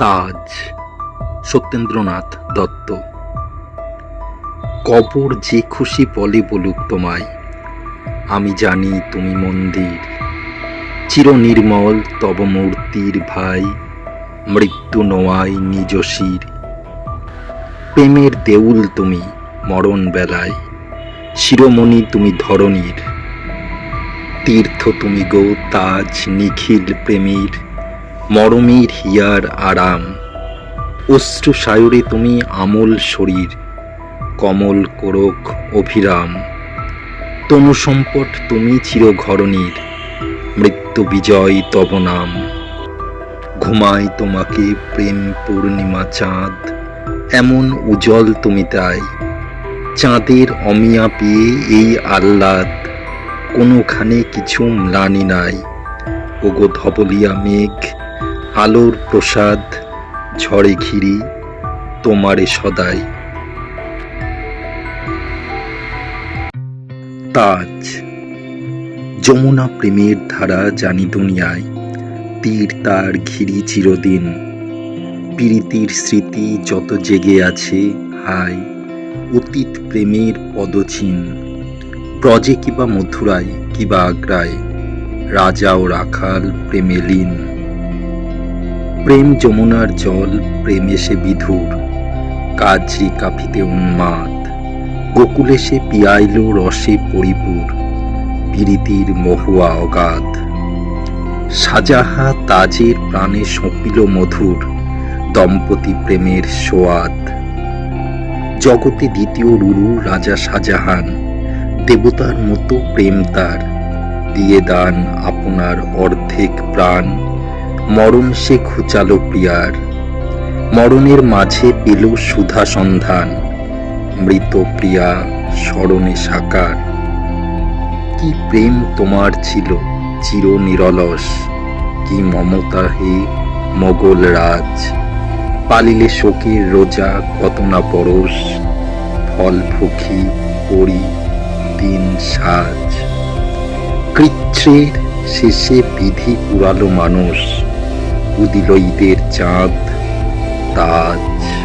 তাজ, সত্যেন্দ্রনাথ দত্ত। কবর যে খুশি বলে বলুক তোমায়, আমি জানি তুমি মন্দির। চিরনির্মল তব মূর্তির ভাই, মৃত্যু নোয়াই নিজ শির। প্রেমের দেউল তুমি মরণ বেলায়, শিরোমণি তুমি ধরণীর। তীর্থ তুমি গো তাজ নিখিল প্রেমীর। মরমীর হিয়ার আরাম। অশ্রু সায়রে তুমি আমল শরীর, কমল কোরক অভিরাম। তনু সম্পট তুমি চিরঘরণীর মৃত্যু বিজয় তব নাম। ঘুমায় তোমাকে প্রেম পূর্ণিমা চাঁদ, এমন উজ্জ্বল তুমি তাই। চাঁদের অমিয়া পেয়ে এই আহ্লাদ, কোনোখানে কিছু ম্লানি নাই। ওগো ধবলিয়া মেঘ আলোর প্রসাদ, ঝড়ে ঘিরি তোমারে সদাই। তাজ, যমুনা প্রেমের ধারা জানি দুনিয়ায়, তীর তার ঘিরি চিরদিন। পীড়িতির স্মৃতি যত জেগে আছে, হায়, অতীত প্রেমের পদচিন ব্রজে কিবা মথুরায়, কিবা আগ্রায়, রাজা ও রাখাল প্রেমে লীন। প্রেম যমুনার জল, প্রেমে সে বিধুর কাজরি কাফিতে উন্মাদ। গোকুলে সে পিয়াইল রসে পরিপুর পীড়িতির মহুয়া অগাধ। সাজাহা তাজের প্রাণে সঁপিল মধুর, দম্পতি প্রেমের সোয়াদ। জগতে দ্বিতীয় রুরু রাজা শাহজাহান দেবতার মতো প্রেম তার, দিয়ে দান আপনার অর্ধেক প্রাণ। মরণ সে ঘুচালো প্রিয়ার। মরণের মাঝে পেল সুধা সন্ধান। মৃত প্রিয়া স্মরণে সাকার। কি প্রেম তোমার ছিল চির নিরলস কি মমতা হে মোগল রাজ। পালিলে শোকের রোজা কত না পরশ, ফল ফুকি পরি দিন সাজ। কৃচ্ছের শেষে বিধি পুরালো মানুষ। ঈদের চাঁদ তাজ।